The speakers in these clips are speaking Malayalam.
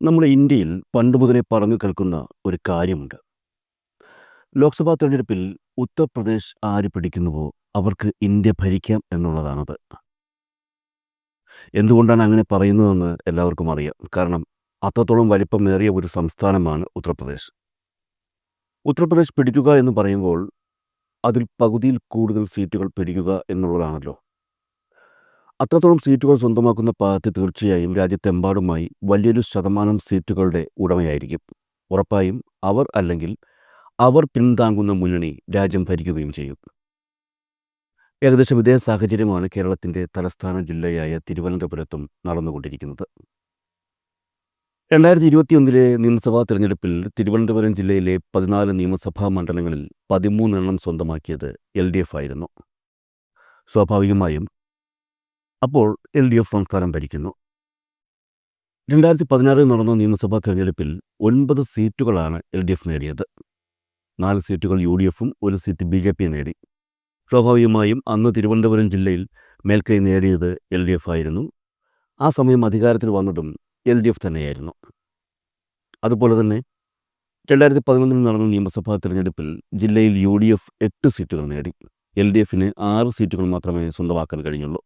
നമ്മുടെ ഇന്ത്യയിൽ പണ്ട് മുതലേ പറഞ്ഞു കേൾക്കുന്ന ഒരു കാര്യമുണ്ട്. ലോക്സഭാ തെരഞ്ഞെടുപ്പിൽ ഉത്തർപ്രദേശ് ആര് പിടിക്കുന്നുവോ അവർക്ക് ഇന്ത്യ ഭരിക്കാം എന്നുള്ളതാണത്. എന്തുകൊണ്ടാണ് അങ്ങനെ പറയുന്നതെന്ന് എല്ലാവർക്കും അറിയാം. കാരണം അത്രത്തോളം വലിപ്പമേറിയ ഒരു സംസ്ഥാനമാണ് ഉത്തർപ്രദേശ്. ഉത്തർപ്രദേശ് പിടിക്കുക എന്ന് പറയുമ്പോൾ അതിൽ പകുതിയിൽ കൂടുതൽ സീറ്റുകൾ പിടിക്കുക എന്നുള്ളതാണല്ലോ. അത്രത്തോളം സീറ്റുകൾ സ്വന്തമാക്കുന്ന പാർട്ടി തീർച്ചയായും രാജ്യത്തെമ്പാടുമായി വലിയൊരു ശതമാനം സീറ്റുകളുടെ ഉടമയായിരിക്കും. ഉറപ്പായും അവർ അല്ലെങ്കിൽ അവർ പിന്താങ്ങുന്ന മുന്നണി രാജ്യം ഭരിക്കുകയും ചെയ്യും. ഏകദേശം ഇതേ സാഹചര്യമാണ് കേരളത്തിന്റെ തലസ്ഥാന ജില്ലയായ തിരുവനന്തപുരത്തും നടന്നുകൊണ്ടിരിക്കുന്നത്. രണ്ടായിരത്തി ഇരുപത്തിയൊന്നിലെ നിയമസഭാ തെരഞ്ഞെടുപ്പിൽ തിരുവനന്തപുരം ജില്ലയിലെ പതിനാല് നിയമസഭാ മണ്ഡലങ്ങളിൽ പതിമൂന്നെണ്ണം സ്വന്തമാക്കിയത് എൽ ഡി എഫ് ആയിരുന്നു. സ്വാഭാവികമായും അപ്പോൾ എൽ ഡി എഫ് സംസ്ഥാനം ഭരിക്കുന്നു. രണ്ടായിരത്തി പതിനാറിൽ നടന്ന നിയമസഭാ തെരഞ്ഞെടുപ്പിൽ ഒൻപത് സീറ്റുകളാണ് എൽ ഡി എഫ് നേടിയത്. നാല് സീറ്റുകൾ യു ഡി എഫും ഒരു സീറ്റ് ബി ജെ പി നേടി. സ്വാഭാവികമായും അന്ന് തിരുവനന്തപുരം ജില്ലയിൽ മേൽക്കൈ നേടിയത് എൽ ഡി എഫ് ആയിരുന്നു. ആ സമയം അധികാരത്തിൽ വന്നതും എൽ ഡി എഫ് തന്നെയായിരുന്നു. അതുപോലെ തന്നെ രണ്ടായിരത്തി പതിനൊന്നിൽ നടന്ന നിയമസഭാ തെരഞ്ഞെടുപ്പിൽ ജില്ലയിൽ യു ഡി എഫ് എട്ട് സീറ്റുകൾ നേടി. എൽ ഡി എഫിന് ആറ് സീറ്റുകൾ മാത്രമേ സ്വന്തമാക്കാൻ കഴിഞ്ഞുള്ളൂ.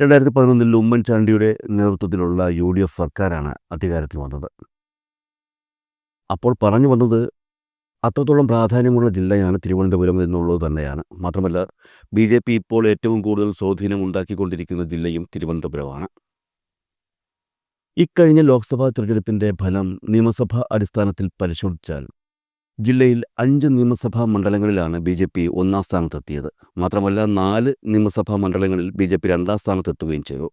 രണ്ടായിരത്തി പതിനൊന്നിൽ ഉമ്മൻചാണ്ടിയുടെ നേതൃത്വത്തിലുള്ള യു ഡി എഫ് സർക്കാരാണ് അധികാരത്തിൽ വന്നത്. അപ്പോൾ പറഞ്ഞു വന്നത് അത്രത്തോളം പ്രാധാന്യമുള്ള ജില്ലയാണ് തിരുവനന്തപുരം എന്നുള്ളത് തന്നെയാണ്. മാത്രമല്ല ബി ജെ പി ഇപ്പോൾ ഏറ്റവും കൂടുതൽ സ്വാധീനം ഉണ്ടാക്കിക്കൊണ്ടിരിക്കുന്ന ജില്ലയും തിരുവനന്തപുരമാണ്. ഇക്കഴിഞ്ഞ ലോക്സഭാ തിരഞ്ഞെടുപ്പിന്റെ ഫലം നിയമസഭാ അടിസ്ഥാനത്തിൽ പരിശോധിച്ചാൽ ജില്ലയിൽ അഞ്ച് നിയമസഭാ മണ്ഡലങ്ങളിലാണ് ബി ജെ പി ഒന്നാം സ്ഥാനത്തെത്തിയത്. മാത്രമല്ല നാല് നിയമസഭാ മണ്ഡലങ്ങളിൽ ബി ജെ പി രണ്ടാം സ്ഥാനത്തെത്തുകയും ചെയ്തു.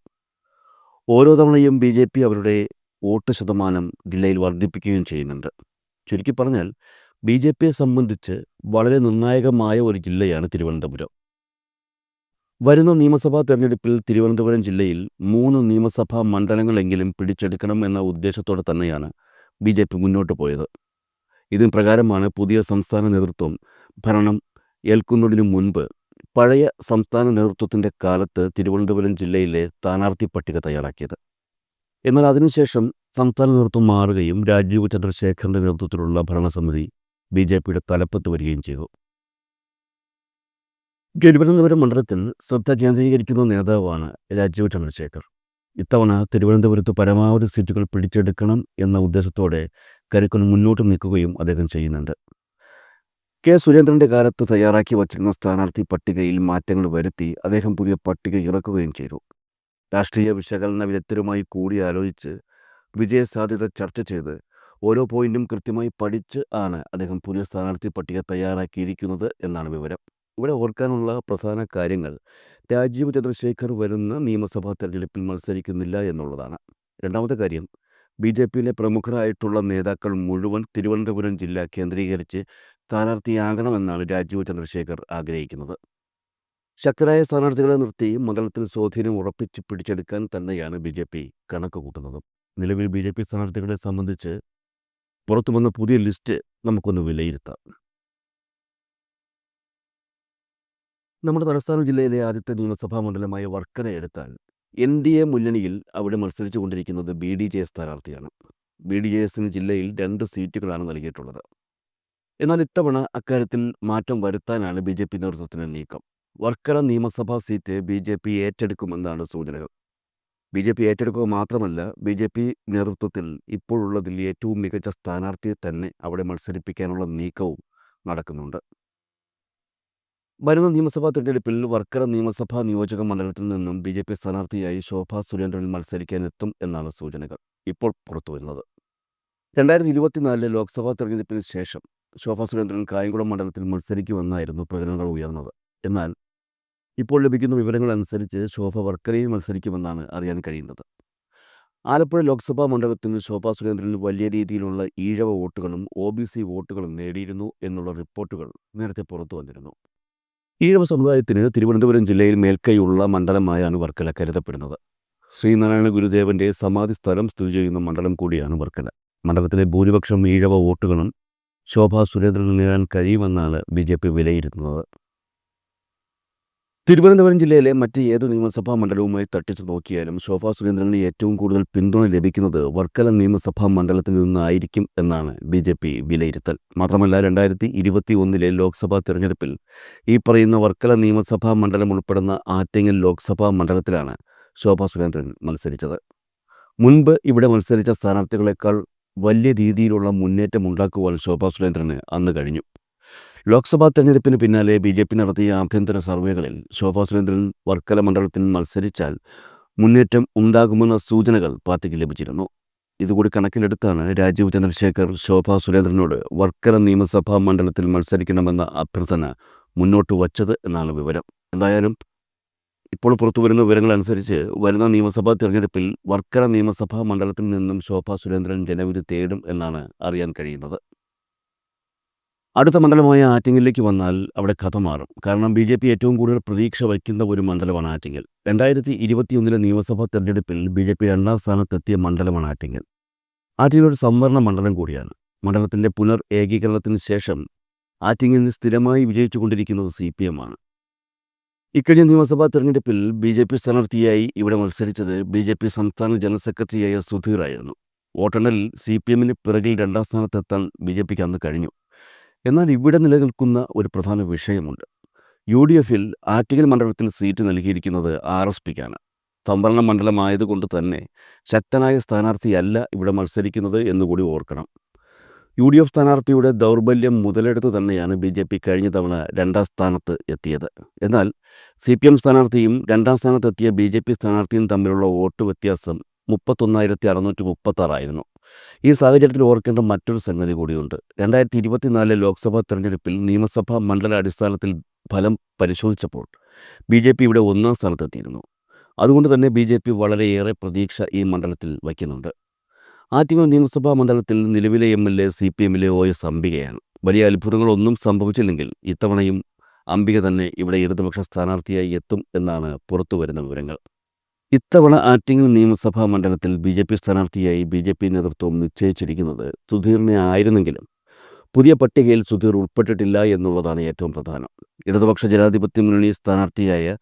ഓരോ തവണയും ബി ജെ പി അവരുടെ വോട്ട് ശതമാനം ജില്ലയിൽ വർദ്ധിപ്പിക്കുകയും ചെയ്യുന്നുണ്ട്. ചുരുക്കി പറഞ്ഞാൽ ബി ജെ പിയെ സംബന്ധിച്ച് വളരെ നിർണായകമായ ഒരു ജില്ലയാണ് തിരുവനന്തപുരം. വരുന്ന നിയമസഭാ തെരഞ്ഞെടുപ്പിൽ തിരുവനന്തപുരം ജില്ലയിൽ മൂന്ന് നിയമസഭാ മണ്ഡലങ്ങളെങ്കിലും പിടിച്ചെടുക്കണം എന്ന ഉദ്ദേശത്തോടെ തന്നെയാണ് ബി ജെ പി മുന്നോട്ട് പോയത്. ഇതിന് പ്രകാരമാണ് പുതിയ സംസ്ഥാന നേതൃത്വം ഭരണം ഏൽക്കുന്നതിനു മുൻപ് പഴയ സംസ്ഥാന നേതൃത്വത്തിന്റെ കാലത്ത് തിരുവനന്തപുരം ജില്ലയിലെ സ്ഥാനാർത്ഥി പട്ടിക തയ്യാറാക്കിയത്. എന്നാൽ അതിനുശേഷം സംസ്ഥാന നേതൃത്വം മാറുകയും രാജീവ് ചന്ദ്രശേഖറിന്റെ നേതൃത്വത്തിലുള്ള ഭരണസമിതി ബി ജെ പിയുടെ തലപ്പത്ത് വരികയും ചെയ്തു. തിരുവനന്തപുരം മണ്ഡലത്തിൽ ശ്രദ്ധ കേന്ദ്രീകരിക്കുന്ന നേതാവാണ് രാജീവ് ചന്ദ്രശേഖർ. ഇത്തവണ തിരുവനന്തപുരത്ത് പരമാവധി സീറ്റുകൾ പിടിച്ചെടുക്കണം എന്ന ഉദ്ദേശത്തോടെ കരുക്കൻ മുന്നോട്ട് നിൽക്കുകയും അദ്ദേഹം ചെയ്യുന്നുണ്ട്. കെ സുരേന്ദ്രന്റെ കാലത്ത് തയ്യാറാക്കി വച്ചിരുന്ന സ്ഥാനാർത്ഥി പട്ടികയിൽ മാറ്റങ്ങൾ വരുത്തി അദ്ദേഹം പുതിയ പട്ടിക ഇറക്കുകയും ചെയ്തു. രാഷ്ട്രീയ വിശകലന വിദഗ്ധരുമായി കൂടിയാലോചിച്ച് വിജയസാധ്യത ചർച്ച ചെയ്ത് ഓരോ പോയിന്റും കൃത്യമായി പഠിച്ച് ആണ് അദ്ദേഹം പുതിയ സ്ഥാനാർത്ഥി പട്ടിക തയ്യാറാക്കിയിരിക്കുന്നത് എന്നാണ് വിവരം. ഇവിടെ ഓർക്കാനുള്ള പ്രധാന കാര്യങ്ങൾ രാജീവ് ചന്ദ്രശേഖർ വരുന്ന നിയമസഭാ തെരഞ്ഞെടുപ്പിൽ മത്സരിക്കുന്നില്ല എന്നുള്ളതാണ്. രണ്ടാമത്തെ കാര്യം ബി ജെ പിയിലെ പ്രമുഖരായിട്ടുള്ള നേതാക്കൾ മുഴുവൻ തിരുവനന്തപുരം ജില്ല കേന്ദ്രീകരിച്ച് സ്ഥാനാർത്ഥിയാകണമെന്നാണ് രാജീവ് ചന്ദ്രശേഖർ ആഗ്രഹിക്കുന്നത്. ശക്തരായ സ്ഥാനാർത്ഥികളെ നിർത്തി മണ്ഡലത്തിൽ സ്വാധീനം ഉറപ്പിച്ച് പിടിച്ചെടുക്കാൻ തന്നെയാണ് ബി ജെ പി കണക്ക് കൂട്ടുന്നത് നിലവിൽ ബി ജെ പി സ്ഥാനാർത്ഥികളെ സംബന്ധിച്ച് പുറത്തു വന്ന പുതിയ ലിസ്റ്റ് നമുക്കൊന്ന് വിലയിരുത്താം. നമ്മുടെ തലസ്ഥാന ജില്ലയിലെ ആദ്യത്തെ നിയമസഭാ മണ്ഡലമായ വർക്കല എടുത്താൽ എൻ ഡി എ മുന്നണിയിൽ അവിടെ മത്സരിച്ചു കൊണ്ടിരിക്കുന്നത് ബി ഡി ജെ എസ് സ്ഥാനാർത്ഥിയാണ്. ബി ഡി ജെ എസിന് ജില്ലയിൽ രണ്ട് സീറ്റുകളാണ് നൽകിയിട്ടുള്ളത്. എന്നാൽ ഇത്തവണ അക്കാര്യത്തിൽ മാറ്റം വരുത്താനാണ് ബി ജെ പി നേതൃത്വത്തിന്റെ നീക്കം. വർക്കല നിയമസഭാ സീറ്റ് ബി ജെ പി ഏറ്റെടുക്കുമെന്നാണ് സൂചനകൾ. ബി ജെ പി ഏറ്റെടുക്കുക മാത്രമല്ല ബി ജെ പി നേതൃത്വത്തിൽ ഇപ്പോഴുള്ളതിൽ ഏറ്റവും മികച്ച സ്ഥാനാർത്ഥിയെ തന്നെ അവിടെ മത്സരിപ്പിക്കാനുള്ള നീക്കവും നടക്കുന്നുണ്ട്. വരുന്ന നിയമസഭാ തെരഞ്ഞെടുപ്പിൽ വർക്കല നിയമസഭാ നിയോജക മണ്ഡലത്തിൽ നിന്നും ബി ജെ പി സ്ഥാനാർത്ഥിയായി ശോഭാ സുരേന്ദ്രൻ മത്സരിക്കാനെത്തും എന്നാണ് സൂചനകൾ ഇപ്പോൾ പുറത്തുവരുന്നത്. രണ്ടായിരത്തി ഇരുപത്തിനാലിലെ ലോക്സഭാ തെരഞ്ഞെടുപ്പിന് ശേഷം ശോഭാ സുരേന്ദ്രൻ കായംകുളം മണ്ഡലത്തിൽ മത്സരിക്കുമെന്നായിരുന്നു പ്രചരണങ്ങൾ ഉയർന്നത്. എന്നാൽ ഇപ്പോൾ ലഭിക്കുന്ന വിവരങ്ങൾ അനുസരിച്ച് ശോഭ വർക്കലയിൽ മത്സരിക്കുമെന്നാണ് അറിയാൻ കഴിയുന്നത്. ആലപ്പുഴ ലോക്സഭാ മണ്ഡലത്തിൽ ശോഭാ സുരേന്ദ്രൻ വലിയ രീതിയിലുള്ള ഈഴവ വോട്ടുകളും ഒ ബി സി വോട്ടുകളും നേടിയിരുന്നു എന്നുള്ള റിപ്പോർട്ടുകൾ നേരത്തെ പുറത്തു വന്നിരുന്നു ഈഴവ സമുദായത്തിന് തിരുവനന്തപുരം ജില്ലയിൽ മേൽക്കൈയുള്ള മണ്ഡലമായാണ് വർക്കല കരുതപ്പെടുന്നത്. ശ്രീനാരായണ ഗുരുദേവന്റെ സമാധി സ്ഥലം സ്ഥിതി ചെയ്യുന്ന മണ്ഡലം കൂടിയാണ് വർക്കല. മണ്ഡലത്തിലെ ഭൂരിപക്ഷം ഈഴവ വോട്ടുകളും ശോഭാ സുരേന്ദ്രന് നേടാൻ കഴിയുമെന്നാണ് ബി ജെ പി വിലയിരുത്തുന്നത്. തിരുവനന്തപുരം ജില്ലയിലെ മറ്റ് ഏത് നിയമസഭാ മണ്ഡലവുമായി തട്ടിച്ചു നോക്കിയാലും ശോഭാ സുരേന്ദ്രന് ഏറ്റവും കൂടുതൽ പിന്തുണ ലഭിക്കുന്നത് വർക്കല നിയമസഭാ മണ്ഡലത്തിൽ നിന്നായിരിക്കും എന്നാണ് ബി ജെ പി വിലയിരുത്തൽ. മാത്രമല്ല രണ്ടായിരത്തി ഇരുപത്തി ഒന്നിലെ ലോക്സഭാ തിരഞ്ഞെടുപ്പിൽ ഈ പറയുന്ന വർക്കല നിയമസഭാ മണ്ഡലം ഉൾപ്പെടുന്ന ആറ്റിങ്ങൽ ലോക്സഭാ മണ്ഡലത്തിലാണ് ശോഭാ സുരേന്ദ്രൻ മത്സരിച്ചത്. മുൻപ് ഇവിടെ മത്സരിച്ച സ്ഥാനാർത്ഥികളെക്കാൾ വലിയ രീതിയിലുള്ള മുന്നേറ്റം ഉണ്ടാക്കുവാൻ ശോഭാ സുരേന്ദ്രന് അന്ന് കഴിഞ്ഞു. ലോക്സഭാ തെരഞ്ഞെടുപ്പിന് പിന്നാലെ ബി ജെ പി നടത്തിയ ആഭ്യന്തര സർവേകളിൽ ശോഭാ സുരേന്ദ്രൻ വർക്കല മണ്ഡലത്തിൽ മത്സരിച്ചാൽ മുന്നേറ്റം ഉണ്ടാകുമെന്ന സൂചനകൾ പാർട്ടിക്ക് ലഭിച്ചിരുന്നു. ഇതുകൂടി കണക്കിലെടുത്താണ് രാജീവ് ചന്ദ്രശേഖർ ശോഭാ സുരേന്ദ്രനോട് വർക്കല നിയമസഭാ മണ്ഡലത്തിൽ മത്സരിക്കണമെന്ന അഭ്യർത്ഥന മുന്നോട്ട് വച്ചത് എന്നാണ് വിവരം. എന്തായാലും ഇപ്പോൾ പുറത്തുവരുന്ന വിവരങ്ങൾ അനുസരിച്ച് വരുന്ന നിയമസഭാ തിരഞ്ഞെടുപ്പിൽ വർക്കല നിയമസഭാ മണ്ഡലത്തിൽ നിന്നും ശോഭാ സുരേന്ദ്രൻ ജനവിധി തേടും എന്നാണ് അറിയാൻ കഴിയുന്നത്. അടുത്ത മണ്ഡലമായ ആറ്റിങ്ങലിലേക്ക് വന്നാൽ അവിടെ കഥ മാറും. കാരണം ബി ജെ പി ഏറ്റവും കൂടുതൽ പ്രതീക്ഷ വയ്ക്കുന്ന ഒരു മണ്ഡലമാണ് ആറ്റിങ്ങൽ. രണ്ടായിരത്തി ഇരുപത്തിയൊന്നിലെ നിയമസഭാ തെരഞ്ഞെടുപ്പിൽ ബി ജെ പി രണ്ടാം സ്ഥാനത്തെത്തിയ മണ്ഡലമാണ് ആറ്റിങ്ങൽ. ആറ്റിങ്ങൽ ഒരു സംവരണ മണ്ഡലം കൂടിയാണ്. മണ്ഡലത്തിന്റെ പുനർ ഏകീകരണത്തിന് ശേഷം ആറ്റിങ്ങലിന് സ്ഥിരമായി വിജയിച്ചുകൊണ്ടിരിക്കുന്നത് സി പി എം ആണ്. ഇക്കഴിഞ്ഞ നിയമസഭാ തെരഞ്ഞെടുപ്പിൽ ബി ജെ പി സ്ഥാനാർത്ഥിയായി ഇവിടെ മത്സരിച്ചത് ബി ജെ പി സംസ്ഥാന ജനറൽ സെക്രട്ടറിയായ സുധീർ ആയിരുന്നു. വോട്ടെണ്ണലിൽ സി പി എമ്മിന് പിറകിൽ രണ്ടാം സ്ഥാനത്തെത്താൻ ബി ജെ പിക്ക് അന്ന് കഴിഞ്ഞു. എന്നാൽ ഇവിടെ നിലനിൽക്കുന്ന ഒരു പ്രധാന വിഷയമുണ്ട്. യു ഡി എഫിൽ ആറ്റിങ്ങൽ മണ്ഡലത്തിൽ സീറ്റ് നൽകിയിരിക്കുന്നത് ആർ എസ് പിക്കാണ്. സംവരണ മണ്ഡലമായതുകൊണ്ട് തന്നെ ശക്തനായ സ്ഥാനാർത്ഥിയല്ല ഇവിടെ മത്സരിക്കുന്നത് എന്നുകൂടി ഓർക്കണം. യു ഡി എഫ് സ്ഥാനാർത്ഥിയുടെ ദൗർബല്യം മുതലെടുത്ത് തന്നെയാണ് ബി ജെ പി കഴിഞ്ഞ തവണ രണ്ടാം സ്ഥാനത്ത് എത്തിയത്. എന്നാൽ സി പി എം സ്ഥാനാർത്ഥിയും രണ്ടാം സ്ഥാനത്തെത്തിയ ബി ജെ പി സ്ഥാനാർത്ഥിയും തമ്മിലുള്ള വോട്ട് വ്യത്യാസം മുപ്പത്തൊന്നായിരത്തി അറുന്നൂറ്റി മുപ്പത്താറായിരുന്നു. ഈ സാഹചര്യത്തിൽ ഓർക്കേണ്ട മറ്റൊരു സംഗതി കൂടിയുണ്ട്. രണ്ടായിരത്തി ഇരുപത്തിനാലിലെ ലോക്സഭാ തെരഞ്ഞെടുപ്പിൽ നിയമസഭാ മണ്ഡല അടിസ്ഥാനത്തിൽ ഫലം പരിശോധിച്ചപ്പോൾ ബി ജെ പി ഇവിടെ ഒന്നാം സ്ഥാനത്തെത്തിയിരുന്നു. അതുകൊണ്ട് തന്നെ ബി ജെ പി വളരെയേറെ പ്രതീക്ഷ ഈ മണ്ഡലത്തിൽ വയ്ക്കുന്നുണ്ട്. ആറ്റിങ്ങൽ നിയമസഭാ മണ്ഡലത്തിൽ നിലവിലെ M L A C P എമ്മിലെ ഒ എസ് അംബികയാണ്. വലിയ അത്ഭുതങ്ങളൊന്നും സംഭവിച്ചില്ലെങ്കിൽ ഇത്തവണയും അംബിക തന്നെ ഇവിടെ ഇടതുപക്ഷ സ്ഥാനാർത്ഥിയായി എത്തും എന്നാണ് പുറത്തു വരുന്ന വിവരങ്ങൾ. ഇത്തവണ ആറ്റിങ്ങൽ നിയമസഭാ മണ്ഡലത്തിൽ ബി ജെ പി സ്ഥാനാർത്ഥിയായി ബി ജെ പി നേതൃത്വം നിശ്ചയിച്ചിരിക്കുന്നത് സുധീറിനെ ആയിരുന്നെങ്കിലും പുതിയ പട്ടികയിൽ സുധീർ ഉൾപ്പെട്ടിട്ടില്ല എന്നുള്ളതാണ് ഏറ്റവും പ്രധാനം. ഇടതുപക്ഷ ജനാധിപത്യ മുന്നണി സ്ഥാനാർത്ഥിയായ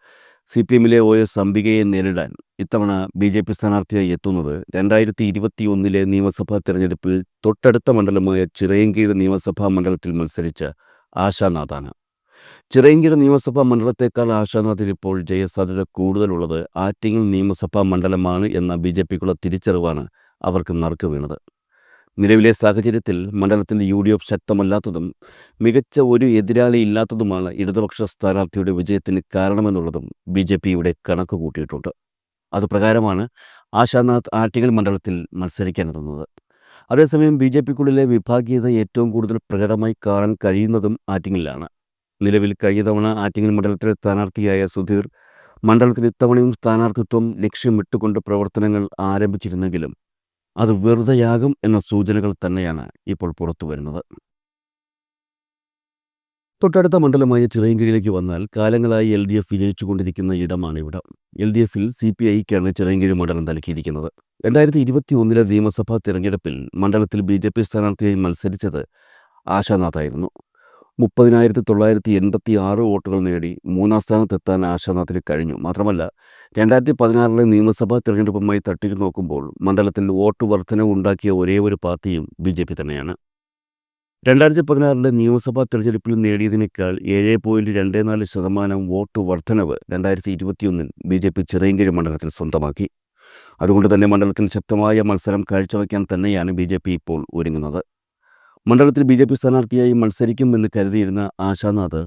സി പി എമ്മിലെ ഒ എസ് അംബികയെ നേരിടാൻ ഇത്തവണ ബി ജെ പി സ്ഥാനാർത്ഥിയായി എത്തുന്നത് രണ്ടായിരത്തി ഇരുപത്തി ഒന്നിലെ നിയമസഭാ തെരഞ്ഞെടുപ്പിൽ തൊട്ടടുത്ത മണ്ഡലമായ ചിറയൻകീഴ് നിയമസഭാ മണ്ഡലത്തിൽ മത്സരിച്ച ആശാനാഥാണ്. ചിറയൻകീഴ് നിയമസഭാ മണ്ഡലത്തേക്കാൾ ആശാനാഥിൽ ഇപ്പോൾ ജയസാധ്യത കൂടുതലുള്ളത് ആറ്റിങ്ങൽ നിയമസഭാ മണ്ഡലമാണ് എന്ന ബി ജെ പിക്കുള്ള തിരിച്ചറിവാണ് അവർക്ക് നറുക്ക് വീണത്. നിലവിലെ സാഹചര്യത്തിൽ മണ്ഡലത്തിന്റെ യു ഡി എഫ് ശക്തമല്ലാത്തതും മികച്ച ഒരു എതിരാളി ഇല്ലാത്തതുമാണ് ഇടതുപക്ഷ സ്ഥാനാർത്ഥിയുടെ വിജയത്തിന് കാരണമെന്നുള്ളതും ബി ജെ പി ഇവിടെ കണക്ക് കൂട്ടിയിട്ടുണ്ട്. അതുപ്രകാരമാണ് ആശാനാഥ് ആറ്റിങ്ങൽ മണ്ഡലത്തിൽ മത്സരിക്കാനെത്തുന്നത്. അതേസമയം ബി ജെ പിക്കുള്ളിലെ വിഭാഗീയത ഏറ്റവും കൂടുതൽ പ്രകടമായി കാണാൻ കഴിയുന്നതും ആറ്റിങ്ങലിലാണ്. നിലവിൽ കഴിഞ്ഞ തവണ ആറ്റിങ്ങൽ മണ്ഡലത്തിലെ സ്ഥാനാർത്ഥിയായ സുധീർ മണ്ഡലത്തിൽ ഇത്തവണയും സ്ഥാനാർത്ഥിത്വം ലക്ഷ്യമിട്ടുകൊണ്ട് പ്രവർത്തനങ്ങൾ ആരംഭിച്ചിരുന്നെങ്കിലും അത് വെറുതെയാകും എന്ന സൂചനകൾ തന്നെയാണ് ഇപ്പോൾ പുറത്തു വരുന്നത്. തൊട്ടടുത്ത മണ്ഡലമായ ചിറയൻകീഴിലേക്ക് വന്നാൽ കാലങ്ങളായി എൽ ഡി എഫ് വിജയിച്ചുകൊണ്ടിരിക്കുന്ന ഇടമാണ് ഇവിടം എൽ ഡി എഫിൽ സി പി ഐക്കാണ് ചിറയൻകീഴ് മണ്ഡലം നൽകിയിരിക്കുന്നത് രണ്ടായിരത്തി ഇരുപത്തി ഒന്നിലെ നിയമസഭാ തിരഞ്ഞെടുപ്പിൽ മണ്ഡലത്തിൽ ബി ജെ പി സ്ഥാനാർത്ഥിയായി മത്സരിച്ചത് ആശാനാഥായിരുന്നു. മുപ്പതിനായിരത്തി തൊള്ളായിരത്തി എൺപത്തി ആറ് വോട്ടുകൾ നേടി മൂന്നാം സ്ഥാനത്തെത്താൻ ആശാനാഥിന് കഴിഞ്ഞു. മാത്രമല്ല രണ്ടായിരത്തി പതിനാറിലെ നിയമസഭാ തിരഞ്ഞെടുപ്പുമായി തട്ടിച്ചു നോക്കുമ്പോൾ മണ്ഡലത്തിൽ വോട്ട് വർധനവ് ഉണ്ടാക്കിയ ഒരേ ഒരു പാർട്ടിയും ബി ജെ പി തന്നെയാണ്. രണ്ടായിരത്തി പതിനാറിലെ നിയമസഭാ തിരഞ്ഞെടുപ്പിൽ നേടിയതിനേക്കാൾ ഏഴ് പോയിന്റ് രണ്ട് നാല് ശതമാനം വോട്ട് വർധനവ് രണ്ടായിരത്തി ഇരുപത്തിയൊന്നിൽ ബി ജെ പി ചിറയൻകീഴ് മണ്ഡലത്തിൽ സ്വന്തമാക്കി. അതുകൊണ്ട് തന്നെ മണ്ഡലത്തിൽ ശക്തമായ മത്സരം കാഴ്ചവെക്കാൻ തന്നെയാണ് ബി ജെ പി ഇപ്പോൾ ഒരുങ്ങുന്നത്. മണ്ഡലത്തിൽ ബി ജെ പി സ്ഥാനാർത്ഥിയായി മത്സരിക്കുമെന്ന് കരുതിയിരുന്ന ആശാനാഥ്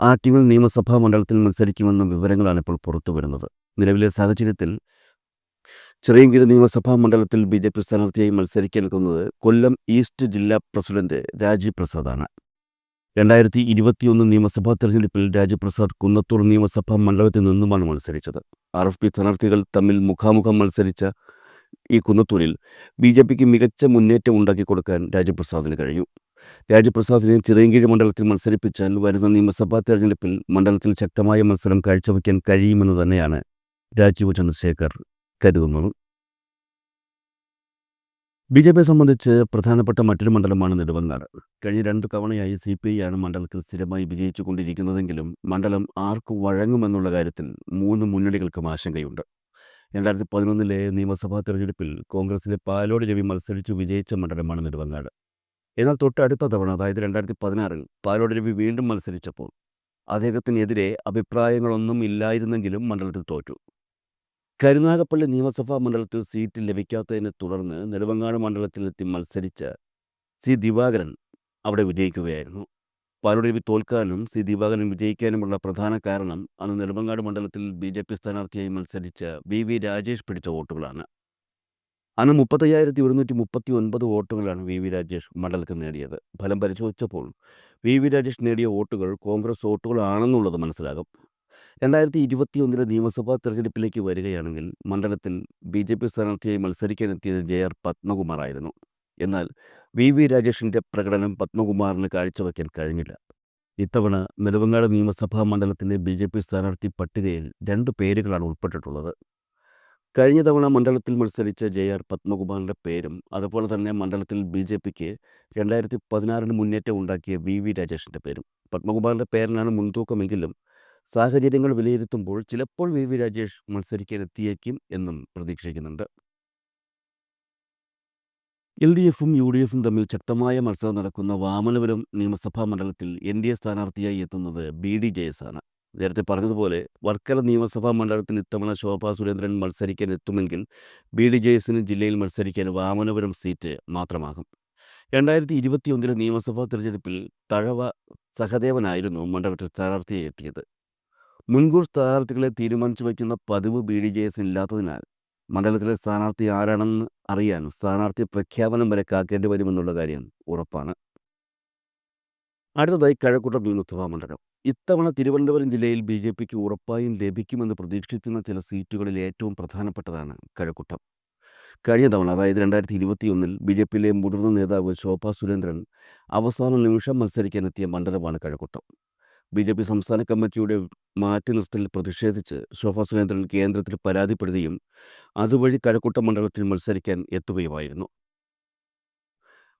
ആറ്റിങ്ങൽ നിയമസഭാ മണ്ഡലത്തിൽ മത്സരിക്കുമെന്ന വിവരങ്ങളാണ് ഇപ്പോൾ പുറത്തു വരുന്നത്. നിലവിലെ സാഹചര്യത്തിൽ ചിറയൻകീഴ് നിയമസഭാ മണ്ഡലത്തിൽ ബി ജെ പി സ്ഥാനാർത്ഥിയായി മത്സരിക്കുന്നത് കൊല്ലം ഈസ്റ്റ് ജില്ലാ പ്രസിഡന്റ് രാജീവ് പ്രസാദാണ്. രണ്ടായിരത്തി ഇരുപത്തിയൊന്ന് നിയമസഭാ തെരഞ്ഞെടുപ്പിൽ രാജീവ് പ്രസാദ് കുന്നത്തൂർ നിയമസഭാ മണ്ഡലത്തിൽ നിന്നുമാണ് മത്സരിച്ചത്. ആർ എഫ് പി സ്ഥാനാർത്ഥികൾ തമ്മിൽ മുഖാമുഖം മത്സരിച്ച ഈ കുന്നത്തൂരിൽ ബി ജെ പിക്ക് മികച്ച മുന്നേറ്റം ഉണ്ടാക്കി കൊടുക്കാൻ രാജപ്രസാദിന് കഴിഞ്ഞു രാജപ്രസാദിനെ ചിറയൻകീഴ് മണ്ഡലത്തിൽ മത്സരിപ്പിച്ചാൽ വരുന്ന നിയമസഭാ തെരഞ്ഞെടുപ്പിൽ മണ്ഡലത്തിൽ ശക്തമായ മത്സരം കാഴ്ചവെക്കാൻ കഴിയുമെന്ന് തന്നെയാണ് രാജീവ് ചന്ദ്രശേഖർ കരുതുന്നത്. ബി ജെ പിയെ സംബന്ധിച്ച് പ്രധാനപ്പെട്ട മറ്റൊരു മണ്ഡലമാണ് നെടുവങ്ങാട്. കഴിഞ്ഞ രണ്ട് തവണയായി സി പി ഐ ആണ് മണ്ഡലത്തിൽ സ്ഥിരമായി വിജയിച്ചുകൊണ്ടിരിക്കുന്നതെങ്കിലും മണ്ഡലം ആർക്ക് വഴങ്ങുമെന്നുള്ള കാര്യത്തിൽ മൂന്ന് മുന്നണികൾക്കും ആശങ്കയുണ്ട്. രണ്ടായിരത്തി പതിനൊന്നിലെ നിയമസഭാ തെരഞ്ഞെടുപ്പിൽ കോൺഗ്രസിലെ പാലോട് രവി മത്സരിച്ചു വിജയിച്ച മണ്ഡലമാണ് നെടുവങ്ങാട്. എന്നാൽ തൊട്ടടുത്ത തവണ അതായത് രണ്ടായിരത്തി പതിനാറിൽ പാലോട് രവി വീണ്ടും മത്സരിച്ചപ്പോൾ അദ്ദേഹത്തിനെതിരെ അഭിപ്രായങ്ങളൊന്നും ഇല്ലായിരുന്നെങ്കിലും മണ്ഡലത്തിൽ തോറ്റു. കരുനാഗപ്പള്ളി നിയമസഭാ മണ്ഡലത്തിൽ സീറ്റ് ലഭിക്കാത്തതിനെ തുടർന്ന് നെടുമങ്ങാട് മണ്ഡലത്തിലെത്തി മത്സരിച്ച സി. ദിവാകരൻ അവിടെ വിജയിക്കുകയായിരുന്നു. പാലോട് രവി തോൽക്കാനും സി ദിവാകരൻ വിജയിക്കാനുമുള്ള പ്രധാന കാരണം അന്ന് നെടുമങ്ങാട് മണ്ഡലത്തിൽ ബി ജെ പി സ്ഥാനാർത്ഥിയായി മത്സരിച്ച വി വി രാജേഷ് പിടിച്ച വോട്ടുകളാണ്. അന്ന് മുപ്പത്തയ്യായിരത്തി ഒരുന്നൂറ്റി മുപ്പത്തി ഒൻപത് വോട്ടുകളാണ് വി വി രാജേഷ് മണ്ഡലത്തിൽ നേടിയത്. ഫലം പരിശോധിച്ചപ്പോൾ വി വി രാജേഷ് നേടിയ വോട്ടുകൾ കോൺഗ്രസ് വോട്ടുകളാണെന്നുള്ളത് മനസ്സിലാകും. രണ്ടായിരത്തി ഇരുപത്തിയൊന്നിലെ നിയമസഭാ തെരഞ്ഞെടുപ്പിലേക്ക് വരികയാണെങ്കിൽ മണ്ഡലത്തിൽ ബി ജെ പി സ്ഥാനാർത്ഥിയായി മത്സരിക്കാനെത്തിയത് ജെ ആർ പത്മകുമാറായിരുന്നു. എന്നാൽ വി. വി. രാജേഷിന്റെ പ്രകടനം പത്മകുമാറിന് കാഴ്ചവെക്കാൻ കഴിഞ്ഞില്ല. ഇത്തവണ നെടുവങ്ങാട് നിയമസഭാ മണ്ഡലത്തിലെ ബി. ജെ. പി. സ്ഥാനാർത്ഥി പട്ടികയിൽ രണ്ട് പേരുകളാണ് ഉൾപ്പെട്ടിട്ടുള്ളത്. കഴിഞ്ഞ തവണ മണ്ഡലത്തിൽ മത്സരിച്ച ജെ. ആർ. പത്മകുമാറിന്റെ പേരും അതുപോലെ തന്നെ മണ്ഡലത്തിൽ ബി. ജെ. പിക്ക് രണ്ടായിരത്തി പതിനാറിന് മുന്നേറ്റം ഉണ്ടാക്കിയ വി. വി. രാജേഷിന്റെ പേരും. പത്മകുമാറിന്റെ പേരിനാണ് മുൻതൂക്കമെങ്കിലും സാഹചര്യങ്ങൾ വിലയിരുത്തുമ്പോൾ ചിലപ്പോൾ വി. വി. രാജേഷ് മത്സരിക്കാൻ എത്തിയേക്കും എന്നും പ്രതീക്ഷിക്കുന്നുണ്ട്. എൽ ഡി എഫും യു ഡി എഫും തമ്മിൽ ശക്തമായ മത്സരം നടക്കുന്ന വാമനപുരം നിയമസഭാ മണ്ഡലത്തിൽ എൻ ഡി എ സ്ഥാനാർത്ഥിയായി എത്തുന്നത് ബി ഡി ജെ എസ് ആണ്. നേരത്തെ പറഞ്ഞതുപോലെ വർക്കല നിയമസഭാ മണ്ഡലത്തിൽ ഇത്തവണ ശോഭാ സുരേന്ദ്രൻ മത്സരിക്കാൻ എത്തുമെങ്കിൽ ബി ഡി ജെ എസിന് ജില്ലയിൽ മത്സരിക്കാൻ വാമനപുരം സീറ്റ് മാത്രമാകും. രണ്ടായിരത്തി ഇരുപത്തിയൊന്നിലെ നിയമസഭാ തെരഞ്ഞെടുപ്പിൽ തഴവ സഹദേവനായിരുന്നു മണ്ഡലത്തിൽ സ്ഥാനാർത്ഥിയായി എത്തിയത്. മുൻകൂർ സ്ഥാനാർത്ഥികളെ തീരുമാനിച്ചു വയ്ക്കുന്ന പതിവ് ബി ഡി ജെ എസിന് ഇല്ലാത്തതിനാൽ മണ്ഡലത്തിലെ സ്ഥാനാർത്ഥി ആരാണെന്ന് അറിയാൻ സ്ഥാനാർത്ഥി പ്രഖ്യാപനം വരെ കാക്കേണ്ടി വരുമെന്നുള്ള കാര്യം ഉറപ്പാണ്. അടുത്തതായി കഴക്കൂട്ടം നിയമസഭാ മണ്ഡലം. ഇത്തവണ തിരുവനന്തപുരം ജില്ലയിൽ ബി ജെ പിക്ക് ഉറപ്പായും ലഭിക്കുമെന്ന് പ്രതീക്ഷിക്കുന്ന ചില സീറ്റുകളിൽ ഏറ്റവും പ്രധാനപ്പെട്ടതാണ് കഴക്കൂട്ടം. കഴിഞ്ഞ തവണ അതായത് രണ്ടായിരത്തി ഇരുപത്തിയൊന്നിൽ ബി ജെ പിയിലെ മുതിർന്ന നേതാവ് ശോഭാ സുരേന്ദ്രൻ അവസാന നിമിഷം മത്സരിക്കാനെത്തിയ മണ്ഡലമാണ് കഴക്കൂട്ടം. ബി ജെ പി സംസ്ഥാന കമ്മിറ്റിയുടെ മാറ്റി നിർത്തലിൽ പ്രതിഷേധിച്ച് ശോഭാ സുരേന്ദ്രൻ കേന്ദ്രത്തിൽ പരാതിപ്പെടുകയും അതുവഴി കഴക്കൂട്ട മണ്ഡലത്തിൽ മത്സരിക്കാൻ എത്തുകയുമായിരുന്നു.